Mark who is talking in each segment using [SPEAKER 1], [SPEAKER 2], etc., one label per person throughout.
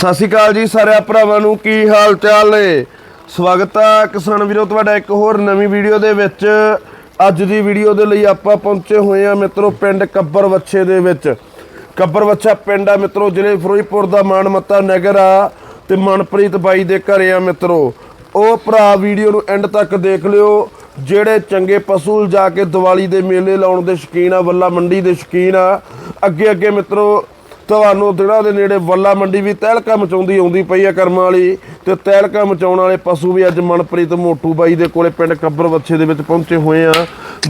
[SPEAKER 1] ਸਤਿ ਸ਼੍ਰੀ ਅਕਾਲ ਜੀ ਸਾਰੇ ਭਰਾਵਾਂ ਨੂੰ, ਕੀ ਹਾਲ ਚਾਲ ਏ ਸਵਾਗਤ ਆ ਕਿਸਾਨ ਵੀਰੋ, ਤੁਹਾਡਾ ਇੱਕ ਹੋਰ ਨਵੀਂ ਵੀਡੀਓ ਦੇ ਵਿੱਚ। ਅੱਜ ਦੀ ਵੀਡੀਓ ਦੇ ਲਈ ਆਪਾਂ ਪਹੁੰਚੇ ਹੋਏ ਆ ਮਿੱਤਰੋ, ਪਿੰਡ ਕੱਬਰ ਵੱਛੇ ਦੇ ਵਿੱਚ। ਕੱਬਰ ਵੱਛਾ ਪਿੰਡ ਆ ਮਿੱਤਰੋ, ਜ਼ਿਲ੍ਹੇ ਫਿਰੋਜ਼ਪੁਰ ਦਾ ਮਾਨਮੱਤਾ ਨਗਰ ਆ ਤੇ ਮਨਪ੍ਰੀਤ ਬਾਈ ਦੇ ਘਰੇ ਆ ਮਿੱਤਰੋ। ਉਹ ਭਰਾ ਵੀਡੀਓ ਨੂੰ ਐਂਡ ਤੱਕ ਦੇਖ ਲਿਓ। ਜਿਹੜੇ ਚੰਗੇ ਪਸ਼ੂ ਜਾ ਕੇ ਦੀਵਾਲੀ ਦੇ ਮੇਲੇ ਲਾਉਣ ਦੇ ਸ਼ੌਕੀਨ ਆ, ਵੱਲਾ ਮੰਡੀ ਦੇ ਸ਼ੌਕੀਨ ਆ। ਅੱਗੇ ਅੱਗੇ ਮਿੱਤਰੋ ਤੁਹਾਨੂੰ ਦਿਨਾਂ ਦੇ ਨੇੜੇ ਵੱਲਾ ਮੰਡੀ ਵੀ ਤਹਿਲਕਾ ਮਚਾਉਂਦੀ ਆਉਂਦੀ ਪਈ ਆ ਕਰਮਾਂ ਵਾਲੀ। ਤੇ ਤਹਿਲਕਾ ਮਚਾਉਣ ਵਾਲੇ ਪਸ਼ੂ ਵੀ ਅੱਜ ਮਨਪ੍ਰੀਤ ਮੋਟੂ ਬਾਈ ਦੇ ਕੋਲੇ ਪਿੰਡ ਕੱਬਰ ਵੱਛੇ ਦੇ ਵਿੱਚ ਪਹੁੰਚੇ ਹੋਏ ਆ।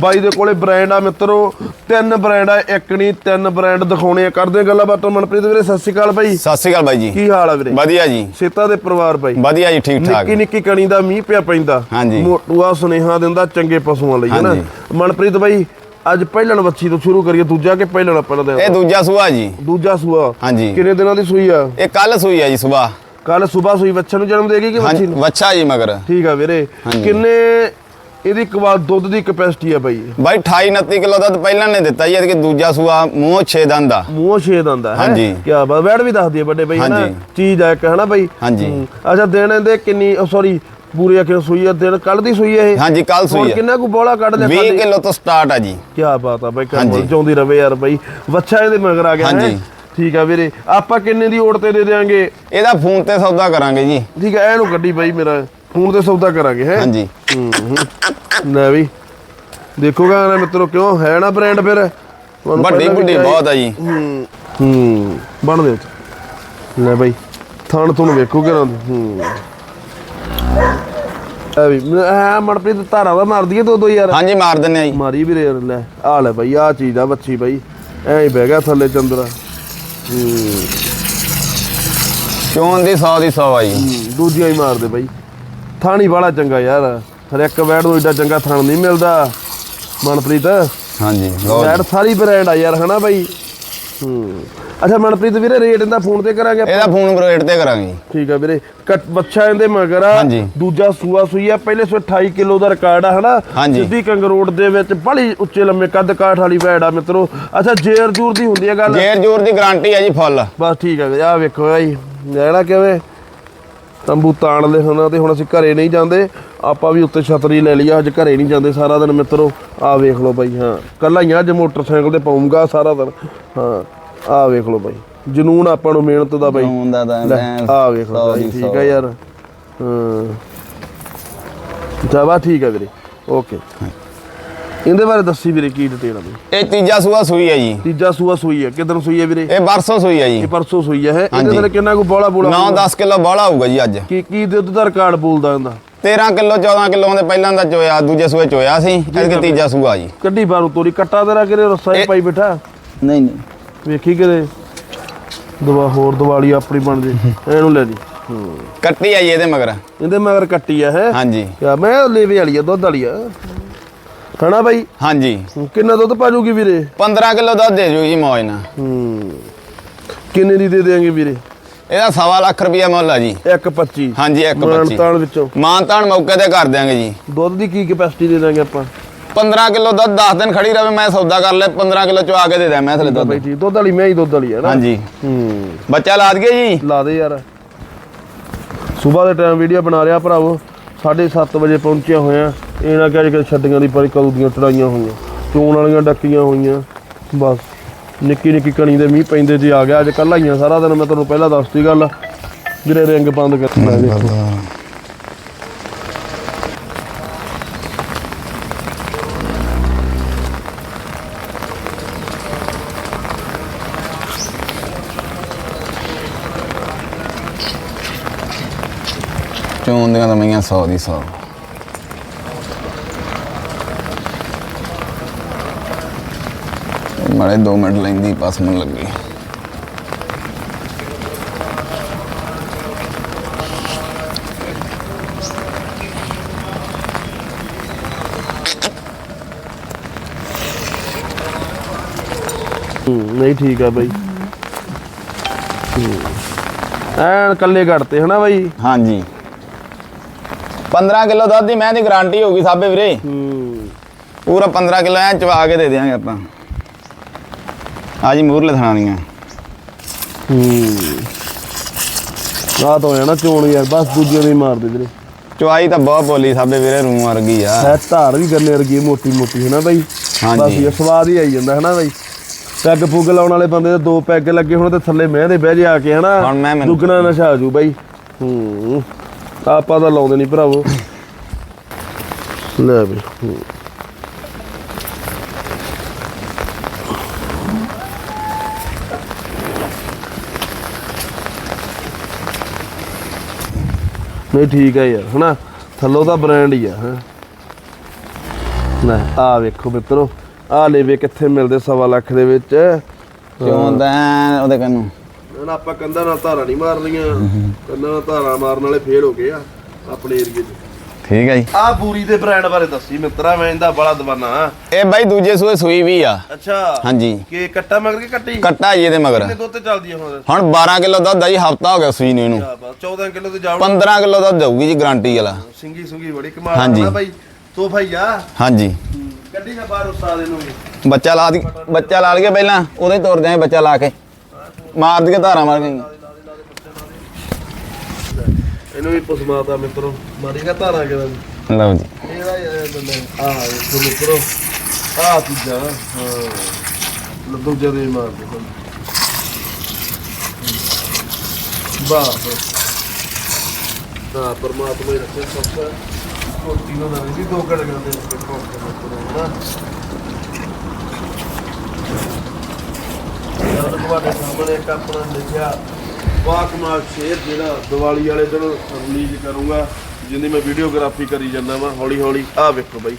[SPEAKER 1] ਬਾਈ ਦੇ ਕੋਲੇ ਬ੍ਰਾਂਡ ਆ ਮਿੱਤਰੋ ਤਿੰਨ ਬ੍ਰਾਂਡ ਆ ਇੱਕ ਨਹੀਂ ਤਿੰਨ ਬ੍ਰਾਂਡ ਦਿਖਾਉਣੇ ਆ। ਕਰਦੇ ਗੱਲਾਂ ਬਾਤਾਂ ਮਨਪ੍ਰੀਤ ਵੀਰੇ ਸਤਿ ਸ਼੍ਰੀ ਅਕਾਲ ਬਾਈ।
[SPEAKER 2] ਸਤਿ ਸ਼੍ਰੀ ਅਕਾਲ ਬਾਈ ਜੀ।
[SPEAKER 1] ਕੀ ਹਾਲ ਆ ਵੀਰੇ?
[SPEAKER 2] ਵਧੀਆ ਜੀ।
[SPEAKER 1] ਸੇਤਾ ਦੇ ਪਰਿਵਾਰ ਬਾਈ।
[SPEAKER 2] ਵਧੀਆ ਜੀ ਠੀਕ ਠਾਕ।
[SPEAKER 1] ਨਿੱਕੀ ਨਿੱਕੀ ਕਣੀ ਦਾ ਮੀਂਹ ਪਿਆ ਪੈਂਦਾ। ਮੋਟੂ ਆ ਸੁਨੇਹਾ ਦਿੰਦਾ ਚੰਗੇ ਪਸ਼ੂਆਂ ਲਈ ਹੈ ਨਾ। ਮਨਪ੍ਰੀਤ ਬਾਈ ਅੱਜ ਪਹਿਲਣ ਵੱਛੀ ਤੋਂ ਸ਼ੁਰੂ ਕਰੀਏ ਦੂਜਾ ਕਿ ਪਹਿਲਣ ਪਹਿਲਾਂ ਦਾ
[SPEAKER 2] ਇਹ ਦੂਜਾ ਸੂਆ ਜੀ।
[SPEAKER 1] ਦੂਜਾ ਸੂਆ।
[SPEAKER 2] ਹਾਂਜੀ।
[SPEAKER 1] ਕਿੰਨੇ ਦਿਨਾਂ ਦੀ ਸੂਈ ਆ?
[SPEAKER 2] ਇਹ ਕੱਲ ਸੂਈ ਆ ਜੀ ਸਵੇਰ
[SPEAKER 1] ਕੱਲ ਸਵੇਰ ਸੂਈ ਬੱਚੇ ਨੂੰ ਜਨਮ ਦੇਗੀ ਕਿ
[SPEAKER 2] ਹਾਂਜੀ
[SPEAKER 1] ਨੂੰ?
[SPEAKER 2] ਵੱਛਾ ਜੀ ਮਗਰ।
[SPEAKER 1] ਠੀਕ ਆ ਵੀਰੇ। ਕਿੰਨੇ ਇਹਦੀ ਕਵਾ ਦੁੱਧ ਦੀ ਕਪੈਸਿਟੀ ਆ ਬਾਈ।
[SPEAKER 2] ਬਾਈ 28 29 ਕਿਲੋ ਦੁੱਧ ਪਹਿਲਾਂ ਨੇ ਦਿੱਤਾ ਜੀ ਇਹਦੇ ਛੇ ਸੂਆ ਮੂੰਹ 6 ਦੰਦ ਦਾ।
[SPEAKER 1] ਮੂੰਹ ਛੇ ਦੰਦਾ ਹੈ?
[SPEAKER 2] ਹਾਂਜੀ।
[SPEAKER 1] ਕੀ ਬਾਤ ਵੈੜ ਵੀ ਦੱਸਦੀ ਆ ਵੱਡੇ ਬਾਈ ਹੈ ਨਾ?
[SPEAKER 2] ਹਾਂਜੀ।
[SPEAKER 1] ਚੀਜ਼ ਆ ਇੱਕ ਹੈ ਬਾਈ?
[SPEAKER 2] ਹਾਂਜੀ।
[SPEAKER 1] ਹੂੰ। ਅੱਛਾ ਦਿਨ ਇਹਦੇ ਕਿੰਨੀ ਸੌਰੀ ਪੂਰੀ ਆਖੇ ਸੂਈ ਆ? ਦਿਨ ਕੱਲ ਦੀ ਸੂਈ ਆ ਇਹ?
[SPEAKER 2] ਹਾਂਜੀ ਕੱਲ ਸੂਈ ਆ।
[SPEAKER 1] ਕਿੰਨਾ ਕੁ ਬੋਲਾ ਕੱਢ ਲਿਆ
[SPEAKER 2] 20 ਕਿਲੋ ਤੋਂ ਸਟਾਰਟ ਆ ਜੀ।
[SPEAKER 1] ਕੀ ਬਾਤ ਆ ਬਾਈ। ਕੰਮ ਚਾਉਂਦੀ ਰਵੇ ਯਾਰ ਬਾਈ। ਬੱਚਾ ਇਹਦੇ ਮਗਰ ਆ ਗਿਆ ਹੈਂ?
[SPEAKER 2] ਹਾਂਜੀ।
[SPEAKER 1] ਠੀਕ ਆ ਵੀਰੇ ਆਪਾਂ ਕਿੰਨੇ ਦੀ ਓੜ ਤੇ ਦੇ ਦੇਾਂਗੇ
[SPEAKER 2] ਇਹਦਾ ਫੋਨ ਤੇ ਸੌਦਾ ਕਰਾਂਗੇ ਜੀ।
[SPEAKER 1] ਠੀਕ ਆ ਇਹਨੂੰ ਗੱਡੀ ਬਾਈ ਮੇਰਾ ਫੋਨ ਤੇ ਸੌਦਾ ਕਰਾਂਗੇ ਹੈ?
[SPEAKER 2] ਹਾਂਜੀ।
[SPEAKER 1] ਹੂੰ, ਹੂੰ। ਲੈ ਵੀ ਦੇਖੋਗਾ ਨਾ ਮਿੱਤਰੋ ਕਿਉਂ ਹੈ ਨਾ ਬ੍ਰਾਂਡ ਫਿਰ?
[SPEAKER 2] ਵੱਡੀ ਵੱਡੀ। ਬਹੁਤ ਆ ਜੀ।
[SPEAKER 1] ਹੂੰ ਹੂੰ ਬਣ ਦੇ। ਲੈ ਬਾਈ ਥਣ ਤੁਹਾਨੂੰ ਵੇਖੋ ਕਿਰਾਂ ਹੂੰ। ਆ ਵੀ ਹਾਂ ਮਨਪ੍ਰੀਤ ਧਾਰਾ ਦਾ ਮਾਰ ਦਈਏ ਦੋ ਦੋ ਯਾਰ।
[SPEAKER 2] ਹਾਂਜੀ ਮਾਰ ਦਿੰਨੇ ਆ ਜੀ।
[SPEAKER 1] ਮਾਰੀ ਵੀਰੇ ਯਾਰ ਲੈ ਆ ਲੈ ਬਾਈ ਆ ਚੀਜ਼ ਆ ਬੱਚੀ ਬਾਈ। ਐਂ ਹੀ ਬਹਿ ਗਿਆ ਥੱਲੇ ਚੰਦਰਾ।
[SPEAKER 2] ਚੋਣ ਦੀ 100 ਦੀ 100 ਆ ਜੀ?
[SPEAKER 1] ਦੂਜੀਆਂ ਹੀ ਮਾਰ ਦੇ ਬਾਈ। ਥਾਣੀ ਵਾਲਾ ਚੰਗਾ ਯਾਰ। ਹਰ ਇੱਕ ਵੈੜ ਨੂੰ ਏਡਾ ਚੰਗਾ ਥਣ ਨਹੀਂ ਮਿਲਦਾ। ਮਨਪ੍ਰੀਤ।
[SPEAKER 2] ਹਾਂਜੀ ਲਓ ਜੀ।
[SPEAKER 1] ਸਾਰੀ ਬ੍ਰਾਂਡ ਆ ਯਾਰ ਹਨਾ ਬਾਈ? ਹੂੰ। ਅੱਛਾ ਮਨਪ੍ਰੀਤ ਵੀਰੇ ਰੇਟ ਇਹਦਾ ਫੋਨ ਤੇ ਕਰਾਂਗੇ ਆਪਾਂ?
[SPEAKER 2] ਇਹਦਾ ਫੋਨ ਰੇਟ ਤੇ ਕਰਾਂਗੇ ਜੀ।
[SPEAKER 1] ਠੀਕ ਆ ਵੀਰੇ ਕੱਟ ਬੱਚਾ ਇਹਦੇ ਮਗਰ ਆ
[SPEAKER 2] ਹਾਂਜੀ।
[SPEAKER 1] ਦੂਜਾ ਸੂਆ ਸੂਈ ਆ ਪਹਿਲੇ ਸੋ 28 ਕਿਲੋ ਦਾ ਰਿਕਾਰਡ ਆ ਹਨਾ?
[SPEAKER 2] ਹਾਂਜੀ।
[SPEAKER 1] ਸਿੱਧੀ ਕੰਗਰੋੜ ਦੇ ਵਿੱਚ ਬੜੀ ਉੱਚੇ ਲੰਮੇ ਕੱਦ ਕਾਠ ਵਾਲੀ ਵੈੜ ਆ ਮਿੱਤਰੋ। ਅੱਛਾ ਜੇਰ ਜੂਰ ਦੀ ਹੁੰਦੀ ਆ ਗੱਲ?
[SPEAKER 2] ਜੇਰ ਜੋਰ ਦੀ ਗਾਰੰਟੀ ਆ ਜੀ ਫੁੱਲ
[SPEAKER 1] ਬਸ ਠੀਕ ਆ ਆ ਵੇਖੋ ਭਾਈ ਲੈਣਾ ਕਿਵੇਂ? ਤੰਬੂ ਤਾਣ ਲੈ ਹੁਣਾ ਤੇ ਹੁਣ ਅਸੀਂ ਘਰੇ ਨਹੀਂ ਜਾਂਦੇ। ਆਪਾਂ ਵੀ ਉੱਤੇ ਛਤਰੀ ਲੈ ਲਈ ਆ, ਅੱਜ ਘਰੇ ਨਹੀਂ ਜਾਂਦੇ ਸਾਰਾ ਦਿਨ ਮਿੱਤਰੋ। ਆ ਵੇਖ ਲਓ ਬਾਈ ਹਾਂ। ਕੱਲਾ ਹੀ ਆ, ਅੱਜ ਮੋਟਰਸਾਈਕਲ ਤੇ ਪਾਉਂਗਾ ਸਾਰਾ ਦਿਨ। ਹਾਂ। ਆ ਵੇਖ ਲਓ ਬਾਈ। ਜਨੂਨ ਆਪਾਂ ਨੂੰ ਮਿਹਨਤ ਦਾ ਬਾਈ।
[SPEAKER 2] ਜਨੂੰਨ ਦਾ ਤਾਂ
[SPEAKER 1] ਆ ਵੇਖ ਲਓ ਬਾਈ ਠੀਕ। ਆ ਯਾਰ। ਹਾਂ। ਜਾਵਾ ਠੀਕ ਆ ਵੀਰੇ। ਓਕੇ। ਇਹਦੇ ਬਾਰੇ ਦੱਸੀ ਵੀਰੇ ਕੀ ਡਿਟੇਲ ਆ ਬਈ?
[SPEAKER 2] ਇਹ ਤੀਜਾ ਸੂਆ ਸੂਈ ਆ ਜੀ।
[SPEAKER 1] ਤੀਜਾ ਸੂਆ ਸੂਈ ਹੈ ਕਿਦਨ ਸੂਈ ਹੈ ਵੀਰੇ?
[SPEAKER 2] ਇਹ ਬਰਸੋਂ ਸੂਈ ਆ ਜੀ।
[SPEAKER 1] ਇਹ ਪਰਸੋਂ ਸੂਈ ਹੈ ਇਹਦੇ। ਨਾਲ ਕਿੰਨਾ ਕੋ ਬੋਲਾ ਬੋਲਾ
[SPEAKER 2] 9-10 ਕਿਲੋ ਬੋਲਾ ਹੋਊਗਾ ਜੀ ਅੱਜ।
[SPEAKER 1] ਕੀ ਕੀ ਦੁੱਧ ਦਾ ਰਿਕਾਰਡ ਬੋਲਦਾ ਇਹਦਾ?
[SPEAKER 2] 13 ਕਿਲੋ 14 ਕਿਲੋ ਦੇ ਪਹਿਲਾਂ ਦਾ ਚੋਇਆ ਦੂਜੇ ਸੂਏ ਚੋਇਆ ਸੀ। ਐਤਕੀ ਤੀਜਾ ਸੂਆ ਜੀ।
[SPEAKER 1] ਕੱਢੀ ਬਾਰੂ ਤੋਰੀ। ਕੱਟਾ ਤੇਰਾ ਕਿਰੇ ਰਸਾ ਹੀ
[SPEAKER 2] ਇਹ-
[SPEAKER 1] ਪਾਈ ਬੈਠਾ?
[SPEAKER 2] ਨਹੀਂ ਨਹੀਂ।
[SPEAKER 1] ਵੇਖੀ ਕਿਤੇ ਦਵਾ ਹੋਰ ਦੀਵਾਲੀ ਆਪਣੀ ਬਣ ਜੇ। ਇਹਨੂੰ ਲੈ ਹੂੰ
[SPEAKER 2] ਕੱਟੀ ਆ ਜੀ ਇਹਦੇ ਮਗਰ।
[SPEAKER 1] ਇਹਦੇ ਮਗਰ ਕੱਟੀ ਆ ਹੈ?
[SPEAKER 2] ਹਾਂਜੀ।
[SPEAKER 1] ਯਾ ਮੈਂ ਲੇਵੇ ਵਾਲੀ ਆ ਦੁੱਧ ਵਾਲੀ ਆ। ਹਣਾ ਬਾਈ?
[SPEAKER 2] ਹਾਂਜੀ।
[SPEAKER 1] ਕਿੰਨਾ ਦੁੱਧ ਪਾ ਜੂਗੀ ਵੀਰੇ?
[SPEAKER 2] 15 ਕਿਲੋ ਦੁੱਧ ਦੇ ਜੂ ਜੀ ਮੌਜ ਨਾਲ।
[SPEAKER 1] ਹੂੰ। ਕਿੰਨੇ ਦੀ ਦੇ ਦੇਾਂਗੇ ਵੀਰੇ?
[SPEAKER 2] ਇਹਦਾ ਸਵਾ ਲੱਖ ਰੁਪਇਆ ਮੁੱਲ ਆ ਜੀ।
[SPEAKER 1] 1.25
[SPEAKER 2] ਹਾਂਜੀ 1.25
[SPEAKER 1] ਤਾਣ ਵਿੱਚੋਂ।
[SPEAKER 2] ਮਾਨਤਾਨ ਮੌਕੇ ਤੇ ਕਰ ਦਿਆਂਗੇ ਜੀ।
[SPEAKER 1] ਦੁੱਧ ਦੀ ਕੀ ਕੈਪੈਸਿਟੀ ਦੇ ਦਾਂਗੇ ਆਪਾਂ?
[SPEAKER 2] 15 ਕਿਲੋ ਦੁੱਧ 10 ਦਿਨ ਖੜੀ ਰਵੇ ਮੈਂ ਸੌਦਾ ਕਰ ਲੈ 15 ਕਿਲੋ ਚਵਾ ਕੇ ਦੇ ਦਿਆਂ ਮੈਂ ਥਲੇ ਦੁੱਧ।
[SPEAKER 1] ਬਾਈ ਜੀ ਦੁੱਧ ਵਾਲੀ ਮੈਂ ਹੀ ਦੁੱਧ ਵਾਲੀ ਆ ਨਾ।
[SPEAKER 2] ਹਾਂਜੀ।
[SPEAKER 1] ਹੂੰ।
[SPEAKER 2] ਬੱਚਾ ਲਾਦ ਗਏ ਜੀ?
[SPEAKER 1] ਲਾ ਦੇ ਯਾਰ। ਸਵੇਰ ਦੇ ਟਾਈਮ ਵੀਡੀਓ ਬਣਾ ਰਿਹਾ ਭਰਾਵੋ 7:30 ਵਜੇ ਪਹੁੰਚਿਆ ਹੋਇਆ। ਇਹ ਨਾ ਕਿ ਛੱਡੀਆਂ ਦੀ ਪਰ ਕਦੋਂ ਦੀਆਂ ਚੜਾਈਆਂ ਹੋਈਆਂ ਚੋਣ ਵਾਲੀਆਂ ਡੱਕੀਆਂ ਹੋਈਆਂ ਬਸ। ਨਿੱਕੀ ਨਿੱਕੀ ਕਣੀ ਦੇ ਮੀਂਹ ਪੈਂਦੇ ਜੀ ਆ ਗਿਆ ਅੱਜ ਕੱਲ੍ਹ ਆਈਆਂ ਸਾਰਾ ਦਿਨ ਮੈਂ ਤੁਹਾਨੂੰ ਪਹਿਲਾਂ ਦੱਸਤੀ ਗੱਲ ਵੀਰੇ ਰਿੰਗ ਬੰਦ ਕਰ ਮੈਂ ਦੇਖੋ
[SPEAKER 2] ਚੋਣ ਦੀਆਂ ਤਾਂ ਮਈਆਂ 100 ਦੀ 100 ਮਾੜੇ 2 ਮਿੰਟ ਲੈਂਦੀ ਪਾਸ ਮਨ ਲੱਗੀ।
[SPEAKER 1] ਹੂੰ, ਨਹੀਂ ਠੀਕ ਆ ਬਾਈ। ਹੂੰ। ਐਨ ਕੱਲੇ ਘੜਤੇ ਹਨਾ ਬਾਈ?
[SPEAKER 2] ਹਾਂਜੀ। 15 ਕਿਲੋ ਦੁੱਧ ਦੀ ਮੈਂ ਦੀ ਗਾਰੰਟੀ ਹੋਊਗੀ ਸਾਬੇ ਵੀਰੇ।
[SPEAKER 1] ਹੂੰ।
[SPEAKER 2] ਪੂਰਾ 15 ਕਿਲੋ ਐ ਚਵਾ ਕੇ ਦੇ ਦਿਆਂਗੇ ਆਪਾਂ। ਆ ਜੀ ਮੂਰਲੇ ਥਾਣੀਆਂ
[SPEAKER 1] ਹੂੰ। ਆ ਤਾਂ ਹੋਇਆ ਨਾ ਚੋਣ ਯਾਰ ਬਸ ਦੂਜਿਆਂ ਦੇ ਹੀ ਮਾਰਦੇ ਵੀਰੇ।
[SPEAKER 2] ਚੁਆਈ ਤਾਂ ਬਹੁਤ ਬੋਲੀ ਸਾਬੇ ਵੀਰੇ ਰੂੰ ਵਰਗੀ ਆ।
[SPEAKER 1] ਹੈ ਧਾਰ ਵੀ ਗੰਨੇ ਵਰਗੀ ਹੈ, ਮੋਟੀ ਮੋਟੀ ਹੈ ਨਾ ਬਾਈ?
[SPEAKER 2] ਹਾਂਜੀ।
[SPEAKER 1] ਬਸ ਇਹ ਸਵਾਦ ਹੀ ਆਈ ਜਾਂਦਾ ਹੈ ਨਾ ਬਾਈ? ਪੈਗ ਪੁੱਗ ਲਾਉਣ ਵਾਲੇ ਬੰਦੇ ਦੇ ਦੋ ਪੈਗ ਲੱਗੇ ਹੁਣ ਤੇ ਥੱਲੇ ਮਹਿ ਦੇ ਬਹਿ ਜੇ ਆ ਕੇ ਹਨਾ? ਦੁੱਗਣਾ ਨਸ਼ਾ ਆ ਜੂ ਬਾਈ। ਹੂੰ। ਆਪਾਂ ਤਾਂ ਲਾਉਂਦੇ ਨਹੀਂ ਭਰਾਵੋ। ਲੈ ਬਈ ਨਹੀਂ ਠੀਕ ਹੈ ਯਾਰ, ਹਨਾ? ਥੱਲੋਂ ਤਾਂ ਬ੍ਰਾਂਡ ਹੀ ਆ, ਹਾਂ? ਲੈ, ਆ ਵੇਖੋ ਮਿੱਤਰੋ, ਆ ਲੇਵੇ ਕਿੱਥੇ ਮਿਲਦੇ ਸਵਾ ਲੱਖ ਦੇ ਵਿੱਚ।
[SPEAKER 2] ਕਿਉਂ ਤਾਂ ਉਹਦੇ ਕੰਨੂ
[SPEAKER 1] ਹੁਣ ਆਪਾਂ ਕੰਧਾਂ ਨਾਲ ਧਾਰਾਂ ਨਹੀਂ ਮਾਰਨੀਆਂ ਕੰਧਾਂ ਨਾਲ ਧਾਰਾਂ ਮਾਰਨ ਵਾਲੇ ਫੇਲ ਹੋ ਗਏ ਆ ਆਪਣੇ ਏਰੀਏ 'ਚ।
[SPEAKER 2] ਠੀਕ ਹੈ ਜੀ।
[SPEAKER 1] ਆ ਬੂਰੀ ਦੇ ਬ੍ਰਾਂਡ ਬਾਰੇ ਦੱਸੀ ਮਿੱਤਰਾ ਮੈਂ ਇਹਦਾ ਬੜਾ ਦਵਾਨਾ।
[SPEAKER 2] ਇਹ ਬਾਈ ਦੂਜੇ ਸੂਏ ਸੂਈ ਵੀ ਆ।
[SPEAKER 1] ਅੱਛਾ।
[SPEAKER 2] ਹਾਂਜੀ।
[SPEAKER 1] ਕਿ ਕੱਟਾ ਮਗਰ ਕੇ ਕੱਟੀ?
[SPEAKER 2] ਕੱਟਾ ਜੀ ਇਹਦੇ ਮਗਰ।
[SPEAKER 1] ਕਿੰਨੇ ਦੁੱਧ ਤੇ ਚੱਲਦੀ ਆ ਹੁਣ?
[SPEAKER 2] ਹੁਣ 12 ਕਿਲੋ ਦੁੱਧ ਆ ਜੀ ਹਫਤਾ ਹੋ ਗਿਆ ਸੂਈ ਨੂੰ ਇਹਨੂੰ।
[SPEAKER 1] ਆ ਬਸ 14 ਕਿਲੋ ਤੇ ਜਾਉ
[SPEAKER 2] 15 ਕਿਲੋ ਦੁੱਧ ਦੇਊਗੀ ਜੀ ਗਾਰੰਟੀ ਵਾਲਾ।
[SPEAKER 1] ਸਿੰਗੀ ਸੁੰਗੀ ਬੜੀ ਕਮਾਲ
[SPEAKER 2] ਹਾਂਜੀ।
[SPEAKER 1] ਆ ਬਾਈ। ਤੋ ਭਾਈ ਆ।
[SPEAKER 2] ਹਾਂਜੀ।
[SPEAKER 1] ਕੱਢੀ ਨਾ ਬਾਹਰ ਉਸਤਾਦ ਇਹਨੂੰ ਵੀ।
[SPEAKER 2] ਬੱਚਾ ਲਾ ਬੱਚਾ ਲਾ ਲਈਏ ਪਹਿਲਾਂ ਉਹਦੇ ਤੋਰ ਦਿਆਂ ਬੱਚਾ ਲਾ ਕੇ। ਮਾਰ ਦਈਏ ਧਾਰਾ ਮਾਰ ਕੇ
[SPEAKER 1] ਇਹਨੂੰ ਵੀ ਪਸਮਾਤਾ ਮਿੱਤਰੋ। ਮਾਰੀਗਾ ਧਾਰਾਂ ਕਿਦਾਂ
[SPEAKER 2] ਲਓ ਜੀ।
[SPEAKER 1] ਇਹਦਾ ਆਇਆ ਬੰਦਾ ਆ ਇਹ ਮਿੱਤਰੋ। ਆ ਚੀਜ਼ਾਂ ਹਾਂ। ਲੱਦੂ ਜਦੇ ਮਾਰ ਦੇ ਬਾਹ ਤਾਂ ਪਰਮਾਤਮਾ ਹੀ ਰੱਖੇ ਸਭ ਦਾ। ਕੋਟੀ ਨੂੰ ਨਾ ਵੀ ਦੋ ਕੜ ਗਾਂਦੇ ਨੇ ਕੋਟ ਨਾ ਯਾਰ ਤੁਹਾਡੇ ਇੱਕ ਆਪਣਾ ਲਿਖਿਆ। ਵਾਕਮਾਲ ਸ਼ੇਰ ਜਿਹੜਾ ਦੀਵਾਲੀ ਵਾਲੇ ਦਿਨ ਰਿਲੀਜ਼ ਕਰੂੰਗਾ ਜਿੰਦੀ ਮੈਂ ਵੀਡੀਓਗ੍ਰਾਫੀ ਕਰੀ ਜਾਂਦਾ ਵਾਂ ਹੌਲੀ ਹੌਲੀ ਆਹ ਵੇਖੋ ਬਾਈ।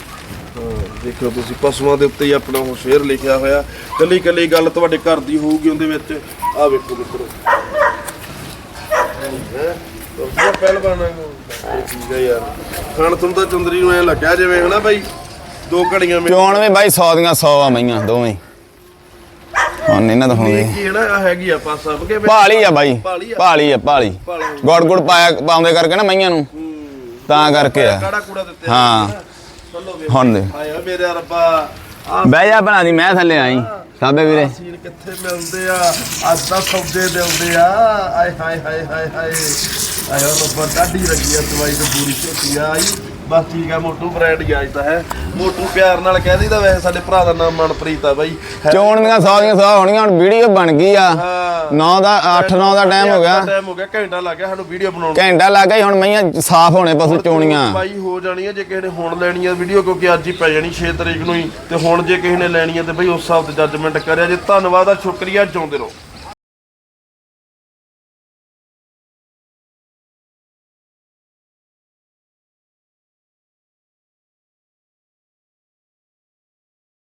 [SPEAKER 1] ਦੇਖੋ ਤੁਸੀਂ, ਪਸ਼ੂਆਂ ਦੇ ਉੱਤੇ ਹੀ ਆਪਣਾ ਉਹ ਸ਼ੇਰ ਲਿਖਿਆ ਹੋਇਆ। ਕੱਲੀ ਕੱਲੀ ਗੱਲ ਤੁਹਾਡੇ ਘਰ ਦੀ ਹੋਊਗੀ ਉਹਦੇ ਵਿੱਚ। ਆਹ ਵੇਖੋ ਮਿੱਤਰੋ। ਹੈ? ਤੁਸੀਂ ਪਹਿਲਵਾਨ ਠੀਕ ਹੈ ਯਾਰ। ਖਾਣ ਤੁਮ ਤਾਂ ਚੰਦਰੀ ਨੂੰ ਐ ਲੱਗਿਆ ਜਿਵੇਂ, ਹਨਾ ਬਾਈ? ਦੋ ਘੜੀਆਂ ਮੇ
[SPEAKER 2] ਚੋਣ ਵੀ ਬਾਈ 100 ਦੀਆਂ 100 ਆ ਮਈਆਂ, ਦੋਵੇਂ। ਹੁਣ ਇਹਨਾਂ ਦਾ ਹੋਣਗੇ
[SPEAKER 1] ਕੀ ਆਹ ਹੈਗੀ ਆ ਪਾਸਾ ਬਗੇ
[SPEAKER 2] ਭਾਲੀ ਆ ਬਾਈ
[SPEAKER 1] ਭਾਲੀ ਆ।
[SPEAKER 2] ਭਾਲੀ। ਗੋੜ ਗੁੜ ਪਾਇਆ ਪਾਉਂਦੇ ਕਰਕੇ ਨਾ ਮਈਆਂ ਨੂੰ। ਤਾਂ ਕਰਕੇ ਆ। ਹਾਂ। ਹੁਣ ਦੇ।
[SPEAKER 1] ਆਇਆ ਮੇਰੇ ਰੱਬਾ।
[SPEAKER 2] ਬਹਿ ਜਾ ਬਣਾ ਦੀ ਮੈਂ ਥੱਲੇ ਆਈ। ਸਾਬੇ ਵੀਰੇ।
[SPEAKER 1] ਸੀਨ ਕਿੱਥੇ ਮਿਲਦੇ ਆ? ਅੱਜ ਤਾਂ ਸੌਦੇ ਦਿਲਦੇ ਆ। ਆਏ ਹਾਏ ਹਾਏ ਹਾਏ ਹਾਏ। ਆਇਆ ਰੱਬਾ ਡਾਢੀ ਲੱਗੀ ਆ ਦਵਾਈ ਤੇ ਪੂਰੀ ਝੋਟੀ ਆਈ। ਬਸ ਠੀਕ ਆ ਮੋਟੂ ਬ੍ਰਾਂਡ ਅੱਜ ਤਾਂ ਹੈ। ਮੋਟੂ ਪਿਆਰ ਨਾਲ ਕਹਿ ਦਈਦਾ ਵੈਸੇ ਸਾਡੇ ਭਰਾ ਦਾ ਨਾਮ ਮਨਪ੍ਰੀਤ ਆ ਬਾਈ ਹੈ-
[SPEAKER 2] ਚੋਣ ਦੀਆਂ 100 ਦੀਆਂ 100 ਹੋਣੀਆਂ ਹੁਣ ਵੀਡੀਓ ਬਣ ਗਈ ਆ।
[SPEAKER 1] ਹਾਂ।
[SPEAKER 2] 9 ਦਾ 8 9 ਦਾ ਟਾਈਮ ਹੋ ਗਿਆ।
[SPEAKER 1] ਟਾਈਮ ਹੋ ਗਿਆ ਘੰਟਾ ਲੱਗ ਗਿਆ ਸਾਨੂੰ ਵੀਡੀਓ ਬਣਾਉਣ ਨੂੰ।
[SPEAKER 2] ਘੰਟਾ ਲੱਗ ਗਿਆ ਹੁਣ ਮਈਆਂ ਸਾਫ਼ ਹੋਣੇ ਪਸ਼ੂ ਚੋਣੀਆਂ।
[SPEAKER 1] ਬਾਈ ਹੋ ਜਾਣੀ ਹੈ ਜੇ ਕਿਸੇ ਨੇ ਹੁਣ ਲੈਣੀ ਹੈ ਵੀਡੀਓ ਕਿਉਂਕਿ ਅੱਜ ਹੀ ਪੈ ਜਾਣੀ 6 ਤਰੀਕ ਨੂੰ ਹੀ ਤੇ ਹੁਣ ਜੇ ਕਿਸੇ ਨੇ ਲੈਣੀ ਹੈ ਤੇ ਬਈ ਉਸ ਹਿਸਾਬ ਤੇ ਜੱਜਮੈਂਟ ਕਰਿਆ ਜੇ। ਧੰਨਵਾਦ ਆ ਸ਼ੁਕਰੀਆ ਚਾਹੁੰਦੇ ਰਹੋ।